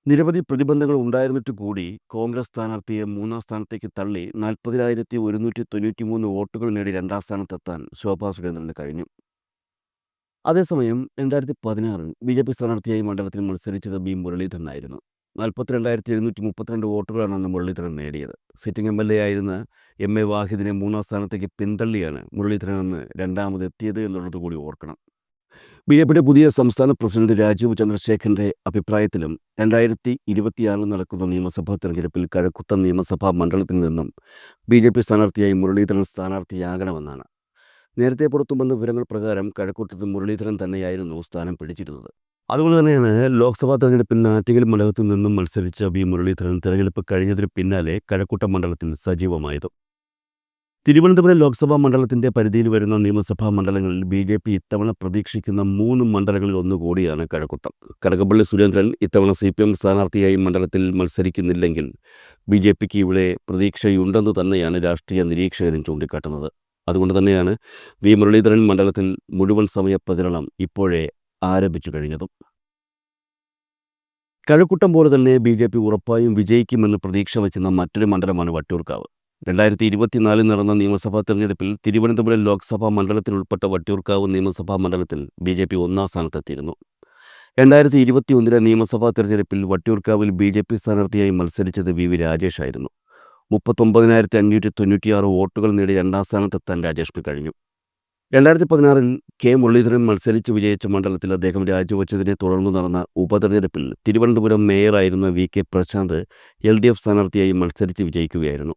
നിരവധി പ്രതിബന്ധങ്ങൾ ഉണ്ടായിരുന്നിട്ട് കൂടി കോൺഗ്രസ് സ്ഥാനാർത്ഥിയെ മൂന്നാം സ്ഥാനത്തേക്ക് തള്ളി നാൽപ്പതിനായിരത്തി ഒരുന്നൂറ്റി തൊണ്ണൂറ്റി മൂന്ന് വോട്ടുകൾ നേടി രണ്ടാം സ്ഥാനത്തെത്താൻ ശോഭാ സുരേന്ദ്രന് കഴിഞ്ഞു. അതേസമയം രണ്ടായിരത്തി പതിനാറിൽ ബി ജെ പി സ്ഥാനാർത്ഥിയായി മണ്ഡലത്തിൽ മത്സരിച്ചത് ബി മുരളീധരനായിരുന്നു. നാൽപ്പത്തിരണ്ടായിരത്തി എഴുന്നൂറ്റി മുപ്പത്തിരണ്ട് വോട്ടുകളാണ് അന്ന് മുരളീധരൻ നേടിയത്. സിറ്റിംഗ് എം എൽ എ ആയിരുന്ന എം എ വാഹിദിനെ മൂന്നാം സ്ഥാനത്തേക്ക് പിന്തള്ളിയാണ് മുരളീധരൻ അന്ന് രണ്ടാമത് എത്തിയത് എന്നുള്ളത് കൂടി ഓർക്കണം. ബി ജെ പിയുടെ പുതിയ സംസ്ഥാന പ്രസിഡന്റ് രാജീവ് ചന്ദ്രശേഖരന്റെ അഭിപ്രായത്തിലും രണ്ടായിരത്തി ഇരുപത്തിയാറിൽ നടക്കുന്ന നിയമസഭാ തെരഞ്ഞെടുപ്പിൽ കഴക്കുത്ത നിയമസഭാ മണ്ഡലത്തിൽ നിന്നും ബി ജെ പി സ്ഥാനാർത്ഥിയായി മുരളീധരൻ സ്ഥാനാർത്ഥിയാകണമെന്നാണ്. നേരത്തെ പുറത്തുവന്ന വിവരങ്ങൾ പ്രകാരം കഴക്കൂട്ടത്ത് മുരളീധരൻ തന്നെയായിരുന്നു സ്ഥാനം പിടിച്ചിരുന്നത്. അതുകൊണ്ട് തന്നെയാണ് ലോക്സഭാ തെരഞ്ഞെടുപ്പിൽ ആറ്റിങ്ങൽ മണ്ഡലത്തിൽ നിന്നും മത്സരിച്ച വി. മുരളീധരൻ തെരഞ്ഞെടുപ്പ് കഴിഞ്ഞതിന് പിന്നാലെ കഴക്കൂട്ടം മണ്ഡലത്തിൽ സജീവമായത്. തിരുവനന്തപുരം ലോക്സഭാ മണ്ഡലത്തിന്റെ പരിധിയിൽ വരുന്ന നിയമസഭാ മണ്ഡലങ്ങളിൽ ബി. ജെ. പി ഇത്തവണ പ്രതീക്ഷിക്കുന്ന മൂന്ന് മണ്ഡലങ്ങളിൽ ഒന്നുകൂടിയാണ് കഴക്കൂട്ടം. കടകപ്പള്ളി സുരേന്ദ്രൻ ഇത്തവണ സി. പി. എം സ്ഥാനാർത്ഥിയായി മണ്ഡലത്തിൽ മത്സരിക്കുന്നില്ലെങ്കിൽ ബി. ജെ. പിക്ക് ഇവിടെ പ്രതീക്ഷയുണ്ടെന്ന് തന്നെയാണ് രാഷ്ട്രീയ നിരീക്ഷകരും ചൂണ്ടിക്കാട്ടുന്നത്. അതുകൊണ്ട് തന്നെയാണ് വി. മുരളീധരൻ മണ്ഡലത്തിൽ മുഴുവൻ സമയ പ്രചരണം ഇപ്പോഴേ ആരംഭിച്ചു കഴിഞ്ഞതും. കഴക്കൂട്ടം പോലെ തന്നെ ബി ജെ പി ഉറപ്പായും വിജയിക്കുമെന്ന് പ്രതീക്ഷ വച്ചിരുന്ന മറ്റൊരു മണ്ഡലമാണ് വട്ടിയൂർക്കാവ്. രണ്ടായിരത്തി ഇരുപത്തിനാലിൽ നടന്ന നിയമസഭാ തെരഞ്ഞെടുപ്പിൽ തിരുവനന്തപുരം ലോക്സഭാ മണ്ഡലത്തിൽ ഉൾപ്പെട്ട വട്ടിയൂർക്കാവ് നിയമസഭാ മണ്ഡലത്തിൽ ബി ജെ പി ഒന്നാം സ്ഥാനത്തെത്തിയിരുന്നു. രണ്ടായിരത്തി ഇരുപത്തിയൊന്നിലെ നിയമസഭാ തെരഞ്ഞെടുപ്പിൽ വട്ടിയൂർക്കാവിൽ ബി ജെ പി സ്ഥാനാർത്ഥിയായി മത്സരിച്ചത് വി വി രാജേഷായിരുന്നു. മുപ്പത്തൊമ്പതിനായിരത്തി അഞ്ഞൂറ്റി തൊണ്ണൂറ്റിയാറ് വോട്ടുകൾ നേടി രണ്ടാം സ്ഥാനത്തെത്താൻ രാജേഷിന് കഴിഞ്ഞു. രണ്ടായിരത്തി പതിനാറിൽ കെ മുരളീധരൻ മത്സരിച്ച് വിജയിച്ച മണ്ഡലത്തിൽ അദ്ദേഹം രാജിവെച്ചതിനെ തുടർന്ന് നടന്ന ഉപതെരഞ്ഞെടുപ്പിൽ Thiruvananthapuram മേയറായിരുന്ന V K Prasanth L D F സ്ഥാനാർത്ഥിയായി മത്സരിച്ച് വിജയിക്കുകയായിരുന്നു.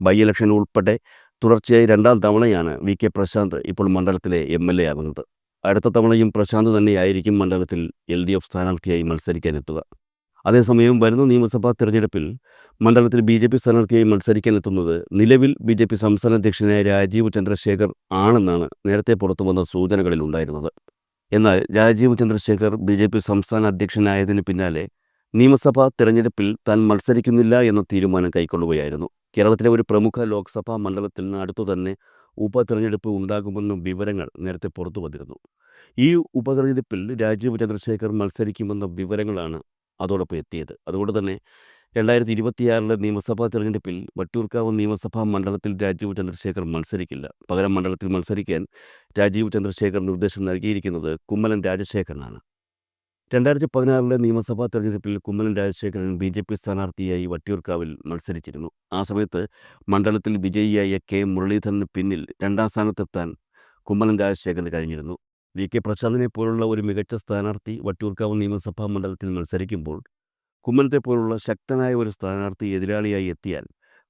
ബൈ ഇലക്ഷൻ ഉൾപ്പെടെ തുടർച്ചയായി രണ്ടാം തവണയാണ് വി കെ പ്രശാന്ത് ഇപ്പോൾ മണ്ഡലത്തിലെ എം എൽ എ ആകുന്നത്. അടുത്ത തവണയും പ്രശാന്ത് തന്നെയായിരിക്കും മണ്ഡലത്തിൽ എൽ ഡി എഫ് സ്ഥാനാർത്ഥിയായി മത്സരിക്കാനെത്തുക അതേസമയം വരുന്ന നിയമസഭാ തെരഞ്ഞെടുപ്പിൽ മണ്ഡലത്തിൽ ബി ജെ പി സ്ഥാനാർത്ഥിയായി മത്സരിക്കാനെത്തുന്നത് നിലവിൽ ബി ജെ പി സംസ്ഥാന അധ്യക്ഷനായ രാജീവ് ചന്ദ്രശേഖർ ആണെന്നാണ് നേരത്തെ പുറത്തു വന്ന സൂചനകളിൽ ഉണ്ടായിരുന്നത്. എന്നാൽ Rajeev Chandrasekhar B J P സംസ്ഥാന അധ്യക്ഷനായതിനു പിന്നാലെ നിയമസഭാ തെരഞ്ഞെടുപ്പിൽ താൻ മത്സരിക്കുന്നില്ല എന്ന തീരുമാനം കൈക്കൊള്ളുകയായിരുന്നു. കേരളത്തിലെ ഒരു പ്രമുഖ ലോക്സഭാ മണ്ഡലത്തിൽ നിന്ന് അടുത്തു തന്നെ ഉപതെരഞ്ഞെടുപ്പ് ഉണ്ടാകുമെന്നും വിവരങ്ങൾ നേരത്തെ പുറത്തു വന്നിരുന്നു. ഈ ഉപതെരഞ്ഞെടുപ്പിൽ രാജീവ് ചന്ദ്രശേഖർ മത്സരിക്കുമെന്ന വിവരങ്ങളാണ് അതോടൊപ്പം എത്തിയത്. അതുകൊണ്ട് തന്നെ രണ്ടായിരത്തി ഇരുപത്തിയാറിലെ നിയമസഭാ തെരഞ്ഞെടുപ്പിൽ വട്ടിയൂർക്കാവ് നിയമസഭാ മണ്ഡലത്തിൽ രാജീവ് ചന്ദ്രശേഖർ മത്സരിക്കില്ല. പകരം മണ്ഡലത്തിൽ മത്സരിക്കാൻ രാജീവ് ചന്ദ്രശേഖർ നിർദ്ദേശം നൽകിയിരിക്കുന്നത് കുമ്മനം രാജശേഖരനാണ്. രണ്ടായിരത്തി പതിനാറിലെ നിയമസഭാ തെരഞ്ഞെടുപ്പിൽ Kummanam Rajasekharan B J P സ്ഥാനാർത്ഥിയായി വട്ടിയൂർക്കാവിൽ മത്സരിച്ചിരുന്നു. ആ സമയത്ത് മണ്ഡലത്തിൽ വിജയിയായ കെ മുരളീധരന് പിന്നിൽ രണ്ടാം സ്ഥാനത്തെത്താൻ കുമ്മനം രാജശേഖരന് കഴിഞ്ഞിരുന്നു. വി കെ പ്രശാന്തിനെ പോലുള്ള ഒരു മികച്ച സ്ഥാനാർത്ഥി വട്ടിയൂർക്കാവ് നിയമസഭാ മണ്ഡലത്തിൽ മത്സരിക്കുമ്പോൾ കുമ്മനത്തെ പോലുള്ള ശക്തനായ ഒരു സ്ഥാനാർത്ഥി എതിരാളിയായി എത്തിയാൽ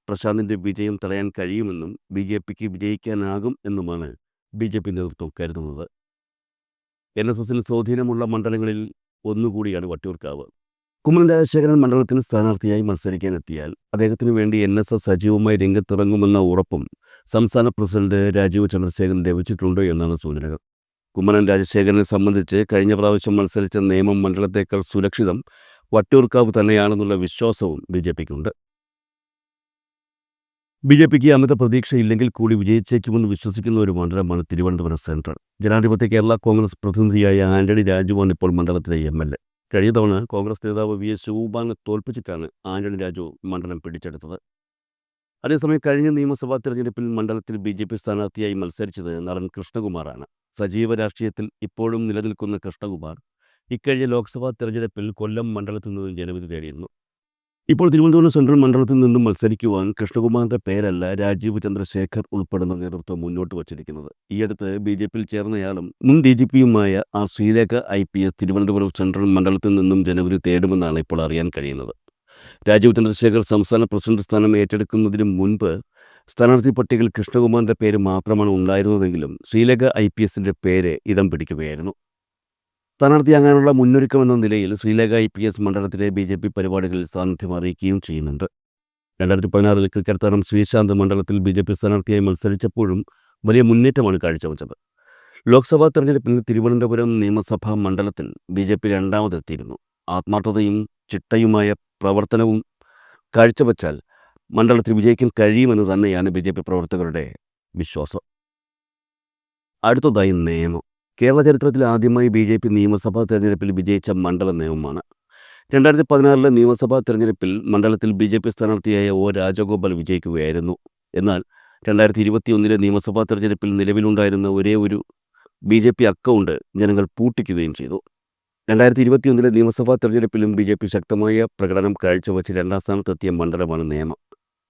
പ്രശാന്തിന്റെ വിജയം തടയാൻ കഴിയുമെന്നും ബി ജെ പിക്ക് വിജയിക്കാനാകും എന്നുമാണ് ബി ജെ പി നേതൃത്വം കരുതുന്നത്. എൻ എസ് എസിന് സ്വാധീനമുള്ള മണ്ഡലങ്ങളിൽ ഒന്നുകൂടിയാണ് വട്ടിയൂർക്കാവ്. കുമ്മനം രാജശേഖരൻ മണ്ഡലത്തിന് സ്ഥാനാർത്ഥിയായി മത്സരിക്കാൻ എത്തിയാൽ അദ്ദേഹത്തിനു വേണ്ടി എൻ എസ് എസ് സജീവമായി രംഗത്തിറങ്ങുമെന്ന ഉറപ്പും സംസ്ഥാന പ്രസിഡന്റ് രാജീവ് ചന്ദ്രശേഖരൻ ലഭിച്ചിട്ടുണ്ട് എന്നാണ് സൂചനകൾ. കുമ്മനം രാജശേഖരനെ സംബന്ധിച്ച് കഴിഞ്ഞ പ്രാവശ്യം മത്സരിച്ച നിയമം മണ്ഡലത്തേക്കാൾ സുരക്ഷിതം വട്ടിയൂർക്കാവ് തന്നെയാണെന്നുള്ള വിശ്വാസവും ബി ജെ പിക്കുണ്ട് ബി ജെ പിക്ക് അമിത പ്രതീക്ഷയില്ലെങ്കിൽ കൂടി വിജയിച്ചേക്കുമെന്ന് വിശ്വസിക്കുന്ന ഒരു മണ്ഡലമാണ് തിരുവനന്തപുരം സെൻട്രൽ. ജനാധിപത്യ കേരള കോൺഗ്രസ് പ്രതിനിധിയായ ആന്റണി രാജുവാണ് ഇപ്പോൾ മണ്ഡലത്തിലെ എം എൽ എ. കഴിഞ്ഞ തവണ കോൺഗ്രസ് നേതാവ് വി എസ് ശിവബാനെ തോൽപ്പിച്ചിട്ടാണ് ആന്റണി രാജു മണ്ഡലം പിടിച്ചെടുത്തത്. അതേസമയം കഴിഞ്ഞ നിയമസഭാ തെരഞ്ഞെടുപ്പിൽ മണ്ഡലത്തിൽ ബി ജെ പി സ്ഥാനാർത്ഥിയായി മത്സരിച്ചത് നടൻ കൃഷ്ണകുമാറാണ്. സജീവ രാഷ്ട്രീയത്തിൽ ഇപ്പോഴും നിലനിൽക്കുന്ന കൃഷ്ണകുമാർ ഇക്കഴിഞ്ഞ ലോക്സഭാ തെരഞ്ഞെടുപ്പിൽ കൊല്ലം മണ്ഡലത്തിൽ നിന്നും ജനവിധി തേടിയിരുന്നു. ഇപ്പോൾ തിരുവനന്തപുരം സെൻട്രൽ മണ്ഡലത്തിൽ നിന്നും മത്സരിക്കുവാൻ കൃഷ്ണകുമാറിന്റെ പേരല്ല രാജീവ് ചന്ദ്രശേഖർ ഉൾപ്പെടുന്ന നേതൃത്വം മുന്നോട്ട് വച്ചിരിക്കുന്നത്. ഈയടുത്ത് ബി ജെ പിയിൽ ചേർന്നയാളും മുൻ D G പിയുമായ R Sreelekha I P S Thiruvananthapuram central മണ്ഡലത്തിൽ നിന്നും ജനവിധി തേടുമെന്നാണ് ഇപ്പോൾ അറിയാൻ കഴിയുന്നത്. രാജീവ് ചന്ദ്രശേഖർ സംസ്ഥാന പ്രസിഡന്റ് സ്ഥാനം ഏറ്റെടുക്കുന്നതിന് മുൻപ് സ്ഥാനാർത്ഥി പട്ടികയിൽ കൃഷ്ണകുമാറിന്റെ പേര് മാത്രമാണ് ഉണ്ടായിരുന്നതെങ്കിലും ശ്രീലേഖ ഐ പി എസിന്റെ പേര് ഇടം പിടിക്കുകയായിരുന്നു. സ്ഥാനാർത്ഥിയാകാനുള്ള മുന്നൊരുക്കമെന്ന നിലയിൽ ശ്രീലേഖ ഐ പി എസ് മണ്ഡലത്തിലെ ബി ജെ പി പരിപാടികളിൽ സാന്നിധ്യം അറിയിക്കുകയും ചെയ്യുന്നുണ്ട്. രണ്ടായിരത്തി പതിനാറിൽ ക്രിക്കറ്റ് താരം ശ്രീശാന്ത് മണ്ഡലത്തിൽ ബി ജെ പി സ്ഥാനാർത്ഥിയായി മത്സരിച്ചപ്പോഴും വലിയ മുന്നേറ്റമാണ് കാഴ്ചവെച്ചത്. ലോക്സഭാ തെരഞ്ഞെടുപ്പിൽ തിരുവനന്തപുരം നിയമസഭാ മണ്ഡലത്തിൽ ബി ജെ പി രണ്ടാമതെത്തിയിരുന്നു. ആത്മാർത്ഥതയും ചിട്ടയുമായ പ്രവർത്തനവും കാഴ്ചവെച്ചാൽ മണ്ഡലത്തിൽ വിജയിക്കാൻ കഴിയുമെന്ന് തന്നെയാണ് ബി ജെ പി പ്രവർത്തകരുടെ വിശ്വാസം. അടുത്തതായി നിയമം. കേരള ചരിത്രത്തിൽ ആദ്യമായി ബി ജെ പി നിയമസഭാ തെരഞ്ഞെടുപ്പിൽ വിജയിച്ച മണ്ഡല നിയമമാണ്. രണ്ടായിരത്തി പതിനാറിലെ നിയമസഭാ തെരഞ്ഞെടുപ്പിൽ മണ്ഡലത്തിൽ ബി ജെ പി സ്ഥാനാർത്ഥിയായ ഒ രാജഗോപാൽ വിജയിക്കുകയായിരുന്നു. എന്നാൽ രണ്ടായിരത്തി ഇരുപത്തിയൊന്നിലെ നിയമസഭാ തെരഞ്ഞെടുപ്പിൽ നിലവിലുണ്ടായിരുന്ന ഒരേ ഒരു ബി ജെ പി അക്കൗണ്ട് ജനങ്ങൾ പൂട്ടിക്കുകയും ചെയ്തു. രണ്ടായിരത്തി ഇരുപത്തിയൊന്നിലെ നിയമസഭാ തെരഞ്ഞെടുപ്പിലും ബി ജെ പി ശക്തമായ പ്രകടനം കാഴ്ചവെച്ച് രണ്ടാം സ്ഥാനത്തെത്തിയ മണ്ഡലമാണ് നിയമം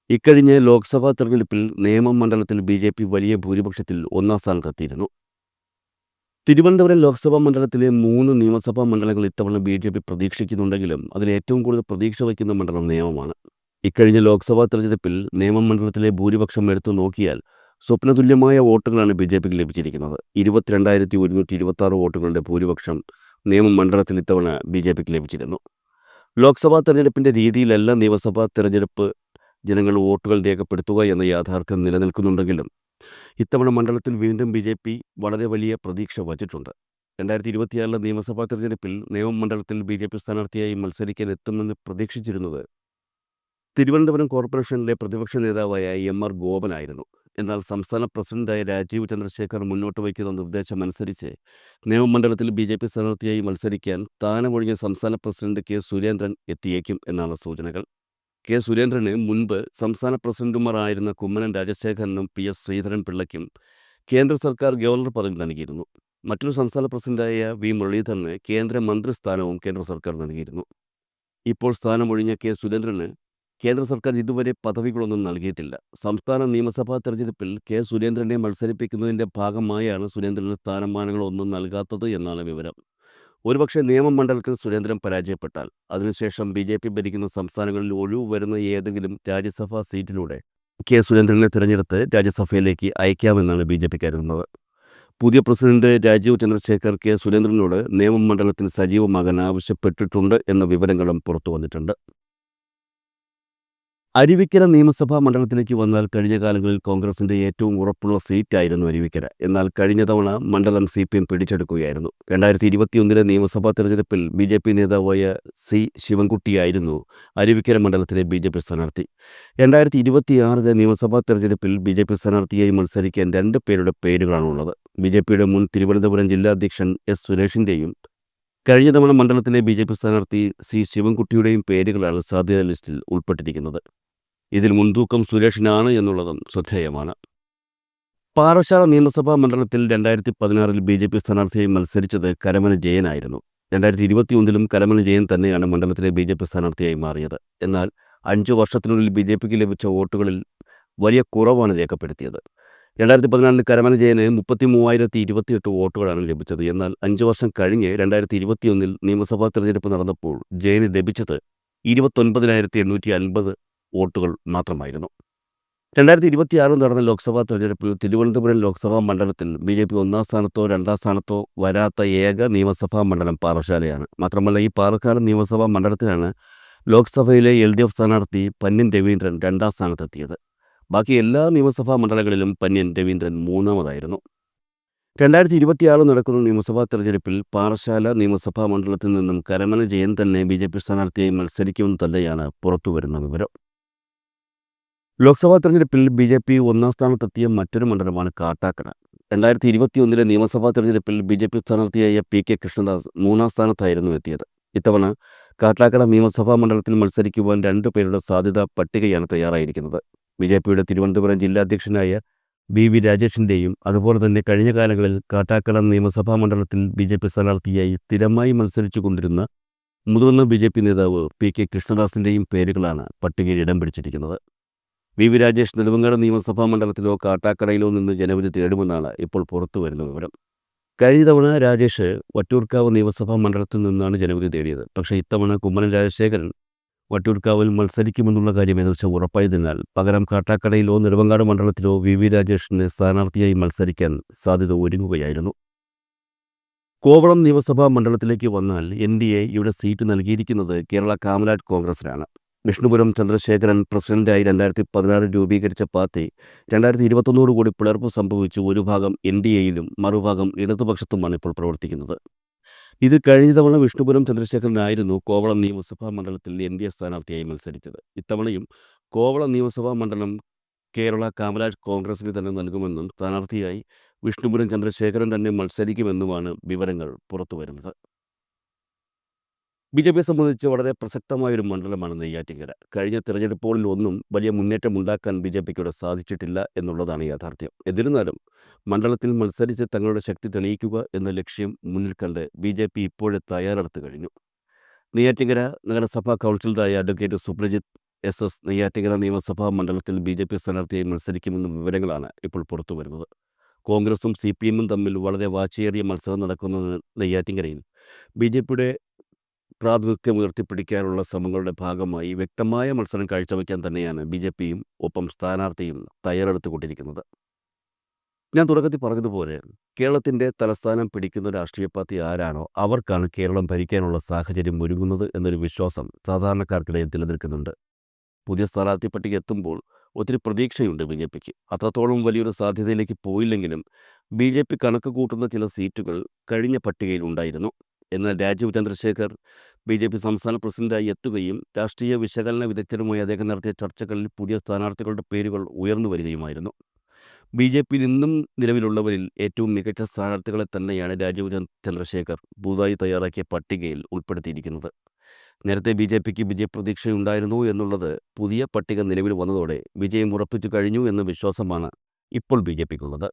ഇക്കഴിഞ്ഞ ലോക്സഭാ തെരഞ്ഞെടുപ്പിൽ നിയമം മണ്ഡലത്തിൽ ബി ജെ പി വലിയ ഭൂരിപക്ഷത്തിൽ ഒന്നാം സ്ഥാനത്തെത്തിയിരുന്നു. തിരുവനന്തപുരം ലോക്സഭാ മണ്ഡലത്തിലെ മൂന്ന് നിയമസഭാ മണ്ഡലങ്ങൾ ഇത്തവണ ബി ജെ പി പ്രതീക്ഷിക്കുന്നുണ്ടെങ്കിലും അതിൽ ഏറ്റവും കൂടുതൽ പ്രതീക്ഷ വയ്ക്കുന്ന മണ്ഡലം നിയമമാണ് ഇക്കഴിഞ്ഞ ലോക്സഭാ തെരഞ്ഞെടുപ്പിൽ നിയമം മണ്ഡലത്തിലെ ഭൂരിപക്ഷം എടുത്തു നോക്കിയാൽ സ്വപ്നതുല്യമായ വോട്ടുകളാണ് ബി ജെ പിക്ക് ലഭിച്ചിരിക്കുന്നത്. ഇരുപത്തിരണ്ടായിരത്തി ഒരുന്നൂറ്റി ഇരുപത്തി ആറ് വോട്ടുകളുടെ ഭൂരിപക്ഷം നിയമം മണ്ഡലത്തിൽ ഇത്തവണ ബി ജെ പിക്ക് ലഭിച്ചിരുന്നു. ലോക്സഭാ തെരഞ്ഞെടുപ്പിന്റെ രീതിയിലല്ല നിയമസഭാ തെരഞ്ഞെടുപ്പ് ജനങ്ങൾ വോട്ടുകൾ രേഖപ്പെടുത്തുക എന്ന യാഥാർത്ഥ്യം നിലനിൽക്കുന്നുണ്ടെങ്കിലും ഇത്തവണ മണ്ഡലത്തിൽ വീണ്ടും ബി ജെ പി വളരെ വലിയ പ്രതീക്ഷ വച്ചിട്ടുണ്ട് രണ്ടായിരത്തി ഇരുപത്തിയാറിലെ നിയമസഭാ തെരഞ്ഞെടുപ്പിൽ നിയമം മണ്ഡലത്തിൽ ബി ജെ പി സ്ഥാനാർത്ഥിയായി മത്സരിക്കാൻ എത്തുമെന്ന് പ്രതീക്ഷിച്ചിരുന്നത് തിരുവനന്തപുരം കോർപ്പറേഷനിലെ പ്രതിപക്ഷ നേതാവായ എം ആർ ഗോപനായിരുന്നു. എന്നാൽ സംസ്ഥാന പ്രസിഡന്റായ രാജീവ് ചന്ദ്രശേഖർ മുന്നോട്ട് വയ്ക്കുന്ന നിർദ്ദേശമനുസരിച്ച് നിയമമണ്ഡലത്തിൽ ബി ജെ പി സ്ഥാനാർത്ഥിയായി മത്സരിക്കാൻ താനമൊഴിഞ്ഞ സംസ്ഥാന പ്രസിഡന്റ് കെ. സുരേന്ദ്രൻ എത്തിയേക്കും എന്നാണ് സൂചനകൾ. കെ. സുരേന്ദ്രന് മുൻപ് സംസ്ഥാന പ്രസിഡന്റുമാരായിരുന്ന കുമ്മനം രാജശേഖരനും പി. എസ്. ശ്രീധരൻ പിള്ളയ്ക്കും കേന്ദ്ര സർക്കാർ ഗവർണർ പദവി നൽകിയിരുന്നു. മറ്റൊരു സംസ്ഥാന പ്രസിഡന്റായ വി. മുരളീധരന് കേന്ദ്രമന്ത്രി സ്ഥാനവും കേന്ദ്ര സർക്കാർ നൽകിയിരുന്നു. ഇപ്പോൾ സ്ഥാനമൊഴിഞ്ഞ കെ. സുരേന്ദ്രന് കേന്ദ്ര സർക്കാർ ഇതുവരെ പദവികളൊന്നും നൽകിയിട്ടില്ല. സംസ്ഥാന നിയമസഭാ തെരഞ്ഞെടുപ്പിൽ കെ. സുരേന്ദ്രനെ മത്സരിപ്പിക്കുന്നതിന്റെ ഭാഗമായാണ് സുരേന്ദ്രന് സ്ഥാനമാനങ്ങളൊന്നും നൽകാത്തത് എന്നാണ് വിവരം. ഒരുപക്ഷെ നിയമമണ്ഡലത്തിൽ സുരേന്ദ്രൻ പരാജയപ്പെട്ടാൽ അതിനുശേഷം ബി ജെ പി ഭരിക്കുന്ന സംസ്ഥാനങ്ങളിൽ ഒഴിവ് വരുന്ന ഏതെങ്കിലും രാജ്യസഭാ സീറ്റിലൂടെ കെ. സുരേന്ദ്രനെ തിരഞ്ഞെടുത്ത് രാജ്യസഭയിലേക്ക് അയക്കാമെന്നാണ് ബി ജെ പി കരുതുന്നത്. പുതിയ പ്രസിഡന്റ് രാജീവ് ചന്ദ്രശേഖർ കെ. സുരേന്ദ്രനോട് നിയമമണ്ഡലത്തിൽ സജീവമാകാൻ ആവശ്യപ്പെട്ടിട്ടുണ്ട് എന്ന വിവരങ്ങളും പുറത്തു വന്നിട്ടുണ്ട്. അരുവിക്കര നിയമസഭാ മണ്ഡലത്തിലേക്ക് വന്നാൽ കഴിഞ്ഞ കാലങ്ങളിൽ കോൺഗ്രസിന്റെ ഏറ്റവും ഉറപ്പുള്ള സീറ്റായിരുന്നു അരുവിക്കര. എന്നാൽ കഴിഞ്ഞ തവണ മണ്ഡലം സി പി എം പിടിച്ചെടുക്കുകയായിരുന്നു. രണ്ടായിരത്തി ഇരുപത്തിയൊന്നിലെ നിയമസഭാ തെരഞ്ഞെടുപ്പിൽ ബി ജെ പി നേതാവായ സി ശിവൻകുട്ടിയായിരുന്നു അരുവിക്കര മണ്ഡലത്തിലെ ബി ജെ പി സ്ഥാനാർത്ഥി. രണ്ടായിരത്തി ഇരുപത്തിയാറിലെ നിയമസഭാ തെരഞ്ഞെടുപ്പിൽ ബി ജെ പി സ്ഥാനാർത്ഥിയായി മത്സരിക്കാൻ രണ്ട് പേരുടെ പേരുകളാണുള്ളത്. ബി ജെ പിയുടെ മുൻ തിരുവനന്തപുരം ജില്ലാ അധ്യക്ഷൻ എസ് സുരേഷിന്റെയും കഴിഞ്ഞ തവണ മണ്ഡലത്തിലെ ബി ജെ പി സ്ഥാനാർത്ഥി സി ശിവൻകുട്ടിയുടെയും പേരുകളാണ് സാധ്യതാ ലിസ്റ്റിൽ ഉൾപ്പെട്ടിരിക്കുന്നത്. ഇതിൽ മുൻതൂക്കം സുരേഷിനാണ് എന്നുള്ളതും ശ്രദ്ധേയമാണ്. പാറശാല നിയമസഭാ മണ്ഡലത്തിൽ രണ്ടായിരത്തി പതിനാറിൽ ബി ജെ പി സ്ഥാനാർത്ഥിയായി മത്സരിച്ചത് കരമന ജയനായിരുന്നു. രണ്ടായിരത്തി ഇരുപത്തിയൊന്നിലും കരമന ജയൻ തന്നെയാണ് മണ്ഡലത്തിലെ ബി ജെ പി സ്ഥാനാർത്ഥിയായി മാറിയത്. എന്നാൽ അഞ്ചു വർഷത്തിനുള്ളിൽ ബി ജെ പിക്ക് ലഭിച്ച വോട്ടുകളിൽ വലിയ കുറവാണ് രേഖപ്പെടുത്തിയത്. രണ്ടായിരത്തി പതിനാലിൽ കരമന ജയന് മുപ്പത്തി മൂവായിരത്തി ഇരുപത്തിയെട്ട് വോട്ടുകളാണ് ലഭിച്ചത്. എന്നാൽ അഞ്ച് വർഷം കഴിഞ്ഞ് രണ്ടായിരത്തി ഇരുപത്തിയൊന്നിൽ നിയമസഭാ തെരഞ്ഞെടുപ്പ് നടന്നപ്പോൾ ജയന് ലഭിച്ചത് ഇരുപത്തൊൻപതിനായിരത്തി എണ്ണൂറ്റി അൻപത് വോട്ടുകൾ മാത്രമായിരുന്നു. രണ്ടായിരത്തി ഇരുപത്തിയാറിൽ നടന്ന ലോക്സഭാ തെരഞ്ഞെടുപ്പിൽ തിരുവനന്തപുരം ലോക്സഭാ മണ്ഡലത്തിൽ ബി ജെ പി ഒന്നാം സ്ഥാനത്തോ രണ്ടാം സ്ഥാനത്തോ വരാത്ത ഏക നിയമസഭാ മണ്ഡലം പാറശാലയാണ്. മാത്രമല്ല ഈ പാറക്കാട് നിയമസഭാ മണ്ഡലത്തിലാണ് ലോക്സഭയിലെ എൽ ഡി എഫ് സ്ഥാനാർത്ഥി പന്നിൻ രവീന്ദ്രൻ രണ്ടാം സ്ഥാനത്തെത്തിയത്. ബാക്കി എല്ലാ നിയമസഭാ മണ്ഡലങ്ങളിലും പന്യൻ രവീന്ദ്രൻ മൂന്നാമതായിരുന്നു. രണ്ടായിരത്തി ഇരുപത്തിയാറ് നടക്കുന്ന നിയമസഭാ തെരഞ്ഞെടുപ്പിൽ പാറശാല നിയമസഭാ മണ്ഡലത്തിൽ നിന്നും കരമന ജയൻ തന്നെ ബി ജെ പി സ്ഥാനാർത്ഥിയായി മത്സരിക്കുമെന്ന് തന്നെയാണ് പുറത്തുവരുന്ന വിവരം. ലോക്സഭാ തെരഞ്ഞെടുപ്പിൽ ബി ജെ പി ഒന്നാം സ്ഥാനത്തെത്തിയ മറ്റൊരു മണ്ഡലമാണ് കാട്ടാക്കട. രണ്ടായിരത്തി ഇരുപത്തിയൊന്നിലെ നിയമസഭാ തെരഞ്ഞെടുപ്പിൽ ബി ജെ പി സ്ഥാനാർത്ഥിയായ പി കെ കൃഷ്ണദാസ് മൂന്നാം സ്ഥാനത്തായിരുന്നു എത്തിയത്. ഇത്തവണ കാട്ടാക്കട നിയമസഭാ മണ്ഡലത്തിൽ മത്സരിക്കുവാൻ രണ്ടു പേരുടെ സാധ്യതാ പട്ടികയാണ് തയ്യാറായിരിക്കുന്നത്. ബി ജെ പിയുടെ തിരുവനന്തപുരം ജില്ലാ അധ്യക്ഷനായ ബി വി രാജേഷിന്റെയും അതുപോലെ തന്നെ കഴിഞ്ഞ കാലങ്ങളിൽ കാട്ടാക്കട നിയമസഭാ മണ്ഡലത്തിൽ ബി ജെ പി സ്ഥാനാർത്ഥിയായി സ്ഥിരമായി മത്സരിച്ചു കൊണ്ടിരുന്ന മുതിർന്ന ബി ജെ പി നേതാവ് പി കെ കൃഷ്ണദാസിന്റെയും പേരുകളാണ് പട്ടികയിൽ ഇടം പിടിച്ചിരിക്കുന്നത്. വി വി രാജേഷ് നെടുമങ്ങാട് നിയമസഭാ മണ്ഡലത്തിലോ കാട്ടാക്കടയിലോ നിന്ന് ജനവിധി തേടുമെന്നാണ് ഇപ്പോൾ പുറത്തു വരുന്ന വിവരം. കഴിഞ്ഞ തവണ രാജേഷ് വട്ടൂർക്കാവ് നിയമസഭാ മണ്ഡലത്തിൽ നിന്നാണ് ജനവിധി തേടിയത്. പക്ഷേ ഇത്തവണ കുമ്മനം രാജശേഖരൻ വട്ടൂർക്കാവിൽ മത്സരിക്കുമെന്നുള്ള കാര്യം ഏകദേശം ഉറപ്പായതിനാൽ പകരം കാട്ടാക്കടയിലോ നെടുമങ്ങാട് മണ്ഡലത്തിലോ വി വി രാജേഷിന് സ്ഥാനാർത്ഥിയായി മത്സരിക്കാൻ സാധ്യത ഒരുങ്ങുകയായിരുന്നു. കോവളം നിയമസഭാ മണ്ഡലത്തിലേക്ക് വന്നാൽ എൻ ഡി എ ഇവിടെ സീറ്റ് നൽകിയിരിക്കുന്നത് കേരള കാമലാറ്റ് കോൺഗ്രസിനാണ്. വിഷ്ണുപുരം ചന്ദ്രശേഖരൻ പ്രസിഡന്റായി രണ്ടായിരത്തി പതിനാറ് രൂപീകരിച്ച പാർട്ടി രണ്ടായിരത്തി ഇരുപത്തൊന്നോട് കൂടി പിളർപ്പ് സംഭവിച്ചു ഒരു ഭാഗം എൻ ഡി എയിലും മറുഭാഗം ഇടതുപക്ഷത്തുമാണ് ഇപ്പോൾ പ്രവർത്തിക്കുന്നത്. ഇത് കഴിഞ്ഞ തവണ വിഷ്ണുപുരം ചന്ദ്രശേഖരനായിരുന്നു കോവളം നിയമസഭാ മണ്ഡലത്തിൽ എൻ ഡി എ സ്ഥാനാർത്ഥിയായി മത്സരിച്ചത്. ഇത്തവണയും കോവളം നിയമസഭാ മണ്ഡലം കേരള കാമരാജ് കോൺഗ്രസിന് തന്നെ നൽകുമെന്നും സ്ഥാനാർത്ഥിയായി വിഷ്ണുപുരം ചന്ദ്രശേഖരൻ തന്നെ മത്സരിക്കുമെന്നുമാണ് വിവരങ്ങൾ പുറത്തുവരുന്നത്. ബി ജെ പിയെ സംബന്ധിച്ച് വളരെ പ്രസക്തമായൊരു മണ്ഡലമാണ് നെയ്യാറ്റിങ്കര കഴിഞ്ഞ തിരഞ്ഞെടുപ്പുകളിൽ ഒന്നും വലിയ മുന്നേറ്റം ഉണ്ടാക്കാൻ ബി ജെ പിക്ക് ഇവിടെ സാധിച്ചിട്ടില്ല എന്നുള്ളതാണ് യാഥാർത്ഥ്യം. എന്നിരുന്നാലും മണ്ഡലത്തിൽ മത്സരിച്ച് തങ്ങളുടെ ശക്തി തെളിയിക്കുക എന്ന ലക്ഷ്യം മുന്നിൽ കണ്ട് ബി ജെ പി ഇപ്പോഴേ തയ്യാറെടുത്ത് കഴിഞ്ഞു. നെയ്യാറ്റിങ്കര നഗരസഭാ കൗൺസിലറായ advocate Suprajith S S Neyyattinkara നിയമസഭാ മണ്ഡലത്തിൽ ബി ജെ പി സ്ഥാനാർത്ഥിയായി മത്സരിക്കുമെന്ന വിവരങ്ങളാണ് ഇപ്പോൾ പുറത്തു വരുന്നത്. കോൺഗ്രസും സി പി എമ്മും തമ്മിൽ വളരെ വാശിയേറിയ മത്സരം നടക്കുന്ന നെയ്യാറ്റിങ്കരയിൽ ബി ജെ പിയുടെ പ്രാതിനിധ്യം ഉയർത്തിപ്പിടിക്കാനുള്ള ശ്രമങ്ങളുടെ ഭാഗമായി വ്യക്തമായ മത്സരം കാഴ്ചവെക്കാൻ തന്നെയാണ് ബി ജെ പിയും ഒപ്പം സ്ഥാനാർത്ഥിയും തയ്യാറെടുത്തുകൊണ്ടിരിക്കുന്നത്. ഞാൻ തുടക്കത്തിൽ പറഞ്ഞതുപോലെ കേരളത്തിന്റെ തലസ്ഥാനം പിടിക്കുന്ന രാഷ്ട്രീയ പാർട്ടി ആരാണോ അവർക്കാണ് കേരളം ഭരിക്കാനുള്ള സാഹചര്യം ഒരുങ്ങുന്നത് എന്നൊരു വിശ്വാസം സാധാരണക്കാർക്കിടയിൽ നിലനിൽക്കുന്നുണ്ട്. പുതിയ സ്ഥാനാർത്ഥി പട്ടിക എത്തുമ്പോൾ ഒത്തിരി പ്രതീക്ഷയുണ്ട് ബി ജെ പിക്ക്. അത്രത്തോളം വലിയൊരു സാധ്യതയിലേക്ക് പോയില്ലെങ്കിലും ബി ജെ പി കണക്ക് കൂട്ടുന്ന ചില സീറ്റുകൾ കഴിഞ്ഞ പട്ടികയിൽ ഉണ്ടായിരുന്നു. എന്നാൽ Rajeev Chandrasekhar B J P സംസ്ഥാന പ്രസിഡന്റായി എത്തുകയും രാഷ്ട്രീയ വിശകലന വിദഗ്ധരുമായി അദ്ദേഹം നടത്തിയ ചർച്ചകളിൽ പുതിയ സ്ഥാനാർത്ഥികളുടെ പേരുകൾ ഉയർന്നു വരികയുമായിരുന്നു. ബി ജെ പിയിൽ ഇന്നും നിലവിലുള്ളവരിൽ ഏറ്റവും മികച്ച സ്ഥാനാർത്ഥികളെ തന്നെയാണ് രാജീവ് ചന്ദ്രശേഖർ പുതുതായി തയ്യാറാക്കിയ പട്ടികയിൽ ഉൾപ്പെടുത്തിയിരിക്കുന്നത്. നേരത്തെ ബി ജെ പിക്ക് വിജയപ്രതീക്ഷയുണ്ടായിരുന്നു എന്നുള്ളത് പുതിയ പട്ടിക നിലവിൽ വന്നതോടെ വിജയം ഉറപ്പിച്ചു കഴിഞ്ഞു എന്ന വിശ്വാസമാണ് ഇപ്പോൾ ബി ജെ പിക്കുള്ളത്